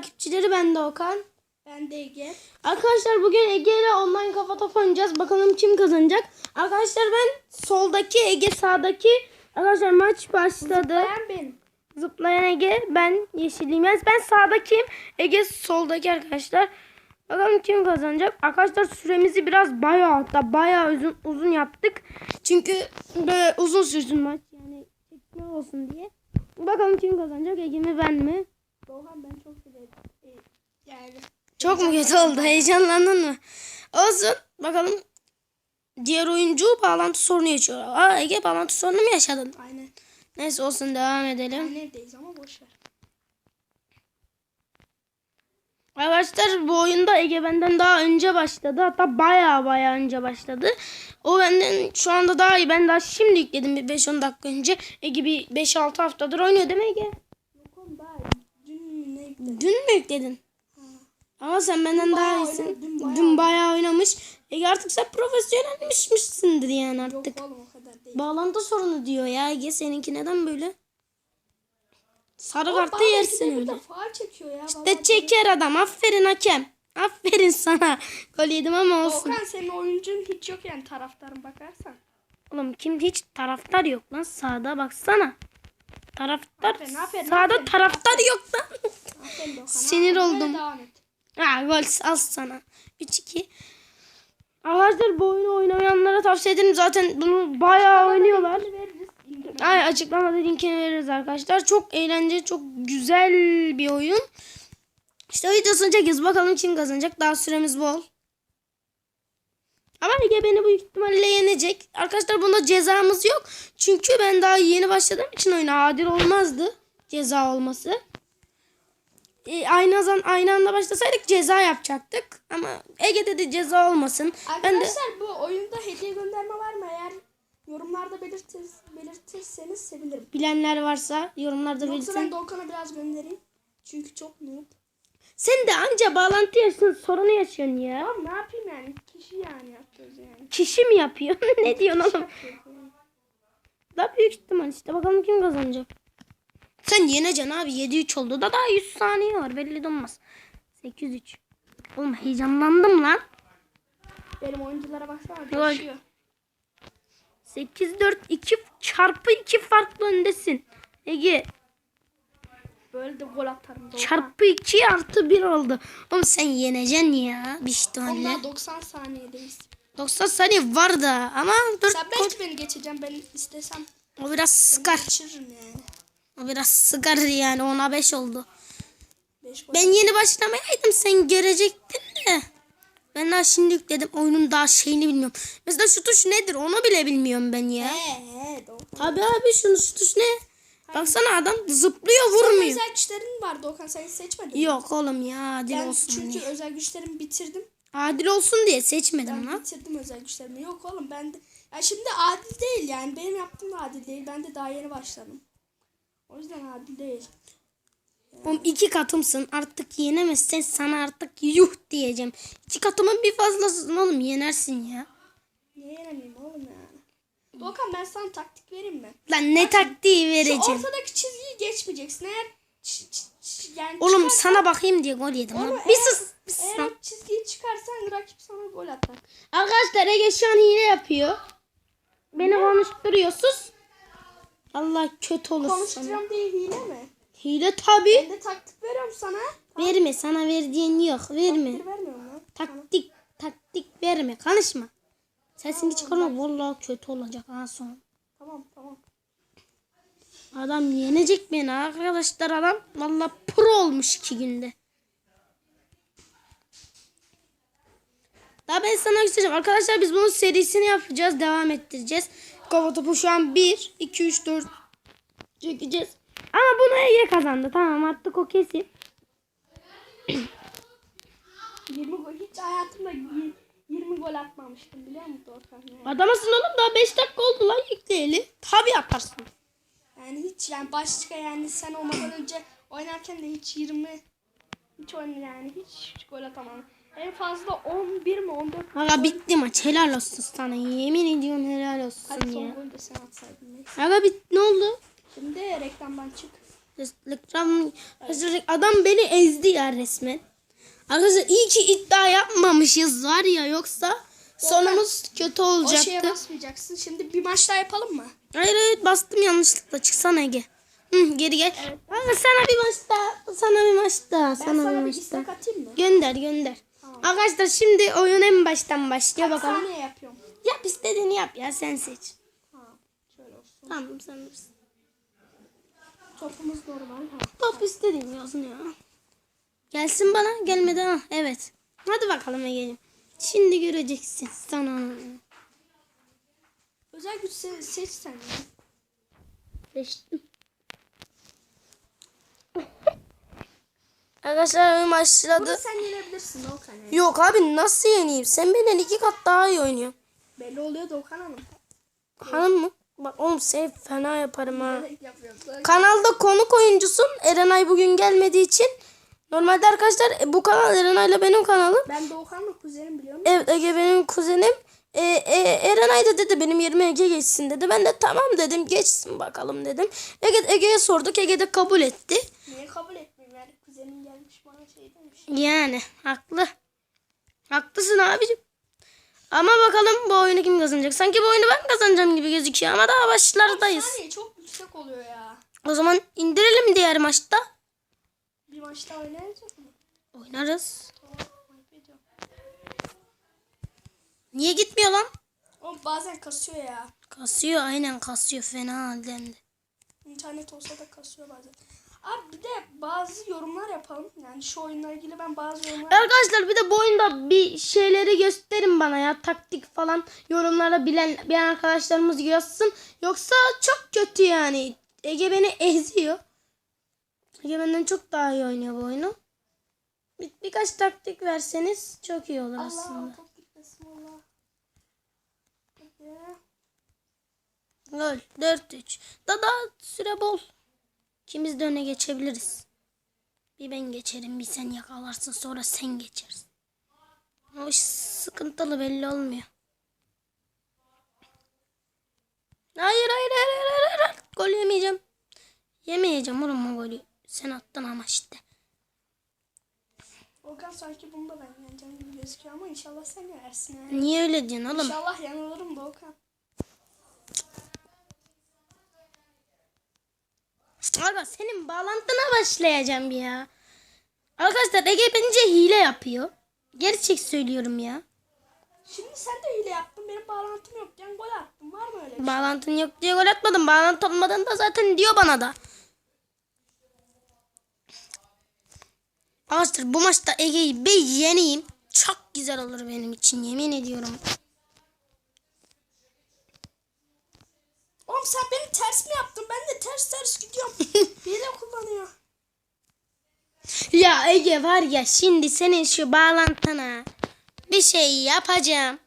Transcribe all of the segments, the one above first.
takipçileri ben de Okan. Ben de Ege. Arkadaşlar bugün Ege ile online kafa top oynayacağız. Bakalım kim kazanacak. Arkadaşlar ben soldaki Ege sağdaki. Arkadaşlar maç başladı. Ben benim. Zıplayan Ege ben yeşiliyim. Yani ben sağdakiyim. Ege soldaki arkadaşlar. Bakalım kim kazanacak. Arkadaşlar süremizi biraz bayağı hatta bayağı uzun, uzun yaptık. Çünkü böyle uzun sürsün maç. Yani çekme olsun diye. Bakalım kim kazanacak. Ege mi ben mi? Doğan ben çok yani Çok mu kötü oldu? Heyecanlandın mı? Olsun. Bakalım. Diğer oyuncu bağlantı sorunu yaşıyor. Aa Ege bağlantı sorunu mu yaşadın? aynen. Neyse olsun devam edelim. Aynı evdeyiz ama boş ver. Arkadaşlar bu oyunda Ege benden daha önce başladı. Hatta baya baya önce başladı. O benden şu anda daha iyi. Ben daha şimdi yükledim bir 5-10 dakika önce. Ege bir 5-6 haftadır oynuyor değil mi Ege? Yok oğlum daha dün mü ne yükledim? Dün mü yükledin? Sen benden daha iyisin. oynadım, dün bayağı Dün bayağı oynamış. Ege artık sen profesyonelmişmişsindir yani artık. Yok oğlum. Bağlantı sorunu diyor ya Ege seninki neden böyle? Sarı kartı yersin öyle. de ya. De çeker adam. Aferin hakem. Aferin sana. Gol yedim ama olsun. Doğukan senin oyuncun hiç yok yani taraftarın bakarsan. Oğlum kim hiç taraftar yok lan sağda baksana. Taraftar Aferin, aferin, sağda aferin, taraftar yok lan. Aferin. Sinir ha, oldum. et. Ha gol al sana. 3-2. Arkadaşlar bu oyunu oynamayanlara tavsiye ederim. Zaten bunu bayağı oynuyorlar. Ay açıklamada linkini veririz arkadaşlar. Çok eğlenceli, çok güzel bir oyun. İşte videosunu çekeceğiz. Bakalım kim kazanacak. Daha süremiz bol. Ama Ege beni büyük ihtimalle yenecek. Arkadaşlar bunda cezamız yok. Çünkü ben daha yeni başladığım için oyuna adil olmazdı. Ceza olması. E, aynı, zan, aynı anda başlasaydık ceza yapacaktık. Ama Ege dedi ceza olmasın. Ben de Arkadaşlar bu oyunda hediye gönderme var mı? Eğer yorumlarda belirtir, belirtirseniz sevinirim. bilenler varsa yorumlarda Yoksa belirtin. ben Doğukan'a biraz göndereyim. Çünkü çok noob. Sen de anca bağlantı yaşıyorsun, sorunu yaşıyorsun ya. Tamam ne yapayım yani? Kişi yani yapacağız yani. Kişi mi yapıyor? ne diyorsun oğlum? Daha büyük ihtimal işte. Bakalım kim kazanacak. Sen yeneceksin abi. 7-3 oldu da daha 100 saniye var. Belli de olmaz. 8-3. Oğlum heyecanlandım lan. Benim oyunculara baksana değişiyor. 8-4 2 çarpı 2 farklı öndesin. Ege Böyle de gol atarım Doğukan. çarpı 2 artı 1 oldu. Oğlum sen yeneceksin ya. Bir ihtimalle. Onlar 90 saniyedeyiz. 90 saniye var da ama 4 Sen belki beni geçeceğim. Ben istesem o biraz sıkar. geçiririm yani. O biraz sıkar yani. Ona 5 oldu. 5 gol. Ben yeni başlamayaydım sen görecektin de. Ben daha şimdi yükledim. Oyunun daha şeyini bilmiyorum. Mesela şu tuş nedir onu bile bilmiyorum ben ya. He he Doğukan. Abi abi şunu şu tuş ne? Baksana adam zıplıyor Senin vurmuyor. özel güçlerin var Doğukan. Sen seçmedin. mi? Yok oğlum ya adil Ben olsun çünkü diye. özel güçlerimi bitirdim. Adil olsun diye seçmedim Ben lan. bitirdim özel güçlerimi. Yok oğlum ben de... Ya şimdi adil değil yani. Benim yaptığım da adil değil. Ben de daha yeni başladım. O yüzden adil değil. Oğlum iki katımsın artık yenemezsen sana artık yuh diyeceğim. İki katımın bir fazlasın oğlum yenersin ya. Niye yenemeyeyim oğlum yani? Doğukan ben sana taktik vereyim mi? Lan ne taktiği Şu vereceğim. ortadaki çizgiyi geçmeyeceksin. Eğer yani Oğlum çıkarsan- sana bakayım diye gol yedim lan. Bir sus. Bir sus Eğer çizgiyi çıkarsan rakip sana gol atar. Arkadaşlar Ege şu an hile yapıyor. Beni konuşturuyor. Sus. Allah kötü olur sana. Konuşturacağım diye hile mi? Hile tabi. Ben de taktik veriyorum sana. Verme sana verdiğin yok. Verme. Bir vermiyorum lan. Taktik taktik verme. Konuşma. Sesini çıkarma. Vallahi kötü olacak ha son. Tamam tamam. Adam yenecek beni arkadaşlar adam. Vallahi pro olmuş iki günde. Daha ben sana göstereceğim. Arkadaşlar biz bunun serisini yapacağız. Devam ettireceğiz. Kafa topu şu an 1, 2, 3, 4 çekeceğiz. Ama bunu Ege kazandı. Tamam artık o kesin. 20 gol hiç hayatımda y- 20 gol atmamıştım biliyor musun Dorkan? Yani. Adamısın oğlum daha 5 dakika oldu lan yükleyeli. Tabi yaparsın. yani hiç yani başka yani sen olmadan önce oynarken de hiç 20 hiç oyun yani hiç gol atamam. En fazla 11 mi 14 mi? Aga bitti maç. Helal olsun sana. Yemin ediyorum helal olsun Hadi son ya. golü de sen atsaydın. neyse. Aga bit ne oldu? Şimdi reklamdan çık. Reklam adam beni ezdi ya resmen. Arkadaşlar iyi ki iddia yapmamışız var ya yoksa sonumuz kötü O olacaktı. şeye basmayacaksın. Şimdi bir maç daha yapalım mı? Hayır hayır bastım yanlışlıkla çıksana Ege. Hı, geri gel. Aa, sana bir maç daha. Sana bir maç daha. Ben sana, sana, bir bir maç daha. istek atayım mı? Gönder gönder. Arkadaşlar şimdi oyun en baştan başlıyor Kaç bakalım. saniye yapıyorum? Yap istediğini yap ya sen seç. Tamam. Şöyle olsun. Tamam sen bilirsin. Topumuz normal. Ha. Top istediğin yazın ya. Gelsin bana gelmedi ha. Evet. Hadi bakalım Ege'ciğim. Şimdi göreceksin sana. Özel güç se- seç sen ya. Seçtim. Arkadaşlar oyun başladı. Burada sen yenebilirsin Doğukan. Yani. Yok abi nasıl yeneyim? Sen benden iki kat daha iyi oynuyorsun. Belli oluyor Doğukan Hanım. Hanım mı? Bak oğlum seni fena yaparım ha. Kanalda konuk oyuncusun. Erenay bugün gelmediği için. Normalde arkadaşlar e, bu kanal Erenay'la benim kanalım. Ben Doğukan'la kuzenim biliyorum. Evet Ege benim kuzenim. E, e, Erenay da dedi benim yerime Ege geçsin dedi. Ben de tamam dedim geçsin bakalım dedim. Ege, Ege'ye sorduk. Ege de kabul etti. Niye kabul yani kuzenim gelmiş bana şey demiş. Yani haklı. Haklısın abicim. Ama bakalım bu oyunu kim kazanacak? Sanki bu oyunu ben kazanacağım gibi gözüküyor ama daha başlardayız. Saniye çok yüksek oluyor ya. O zaman indirelim diğer maçta. Bir maçta oynayacak mı? Oynarız. Niye gitmiyor lan? O bazen kasıyor ya. Kasıyor aynen kasıyor fena halden de. İnternet olsa da kasıyor bazen. Abi bir de bazı yorumlar yapalım. Yani şu oyunla ilgili ben bazı yorumlar Arkadaşlar bir de bu oyunda bir şeyleri gösterin bana ya. Taktik falan yorumlara bilen bilen arkadaşlarımız yazsın. Yoksa çok kötü yani. Ege beni eziyor. Ege benden çok daha iyi oynuyor bu oyunu. Bir, birkaç taktik verseniz çok iyi olur aslında. Allah gitmesin Allah. Hadi. Gol 4-3. Da daha süre bol. İkimiz de öne geçebiliriz. Bir ben geçerim bir sen yakalarsın sonra sen geçersin. İş sıkıntılı belli olmuyor. Hayır hayır hayır hayır hayır, hayır. Gol yemeyeceğim. Yemeyeceğim oğlum o golü. Sen attın ama işte. Okan sanki bunu da ben yeneceğim gibi gözüküyor ama inşallah sen yenersin yani. Niye öyle diyorsun oğlum? İnşallah yanılırım da Aga senin bağlantına başlayacağım ya. Arkadaşlar Ege bence hile yapıyor. Gerçek söylüyorum ya. Şimdi sen de hile yaptın. Benim bağlantım yokken gol attın. Var mı öyle bir şey? Bağlantın yok diye gol atmadım. Bağlantı olmadan da zaten diyor bana da. Arkadaşlar bu maçta Ege'yi bir yeneyim. Çok güzel olur benim için yemin ediyorum. Oğlum sen beni ters mi yaptın? Ben de ters ters gidiyorum. hile kullanıyor. Ya Ege var ya şimdi senin şu bağlantına bir şey yapacağım.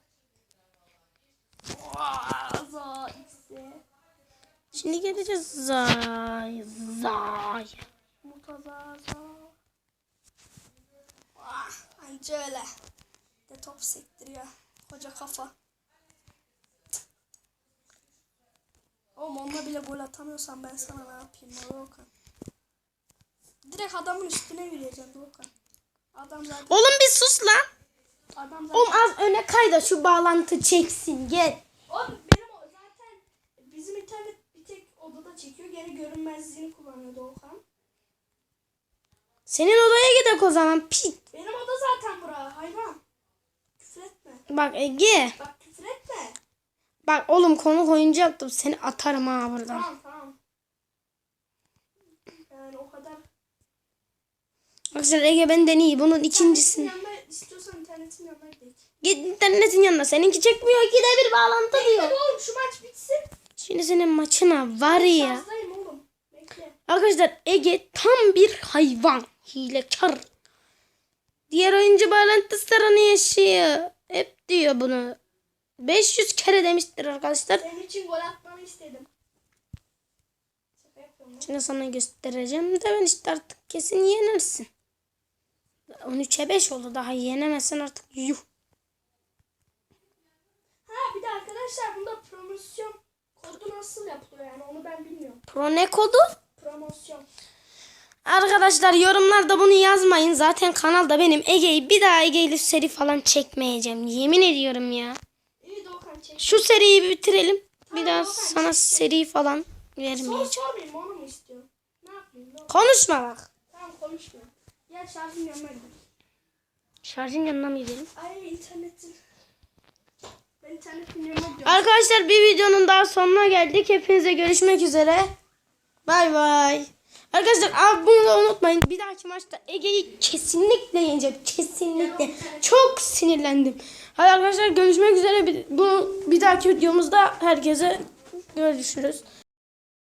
Şimdi geleceğiz. Zay zay. Murtaza za. Ah, anca öyle. De top sektiriyor. Koca kafa. Oğlum onunla bile gol atamıyorsan ben sana ne yapayım Doğukan? Direkt adamın üstüne yürüyeceğim Doğukan. Adam zaten, Oğlum bir sus lan. adam zaten. Oğlum az öne kay da şu bağlantı çeksin gel. Oğlum benim zaten bizim internet bir tek odada çekiyor. Geri görünmezliğini kullanıyor Doğukan. Senin odaya gidelim o zaman. Pit. Benim oda zaten bura hayvan. Küfür etme. Bak Ege. Bak küfür etme. Bak oğlum konuk oyuncu yaptım. Seni atarım ha buradan. Tamam tamam. Yani o kadar. Arkadaşlar Ege benden iyi. Bunun ikincisini. istiyorsan internetin yanına. Git internetin yanına. Seninki çekmiyor. İkide bir bağlantı Bekle diyor. oğlum şu maç bitsin. Şimdi senin maçına var ya. Şarjdayım oğlum. Bekle. Arkadaşlar Ege tam bir hayvan. Hilekar. Diğer oyuncu bağlantı sorunu yaşıyor. Hep diyor bunu. 500 kere demiştir arkadaşlar. Senin için gol atmanı istedim. Şimdi sana göstereceğim de ben işte artık kesin yenersin. 13'e 5 oldu daha yenemezsen artık yuh. Ha bir de arkadaşlar bunda promosyon kodu nasıl yapılıyor yani onu ben bilmiyorum. Pro ne kodu? Promosyon. Arkadaşlar yorumlarda bunu yazmayın. Zaten kanalda benim Ege'yi bir daha Ege ile seri falan çekmeyeceğim. Yemin ediyorum ya. Çek. Şu seriyi bitirelim. Bir Tamam, daha Doğukan, sana seri falan Soru vermeyeceğim. sormayayım onu mu istiyorsun? Ne yapayım? Ne- Konuşma bak. Tamam konuşma. Gel şarjın yanına gidelim. Şarjın yanına mı gidelim? Ay internetin. Ben internetin yanına gidiyorum. Arkadaşlar bir videonun daha sonuna geldik. Hepinize görüşmek üzere. Bay bay. Arkadaşlar abi bunu da unutmayın. Bir dahaki maçta Ege'yi kesinlikle yeneceğim. Kesinlikle. Çok sinirlendim. Hadi arkadaşlar görüşmek üzere. Bu bir dahaki videomuzda herkese görüşürüz.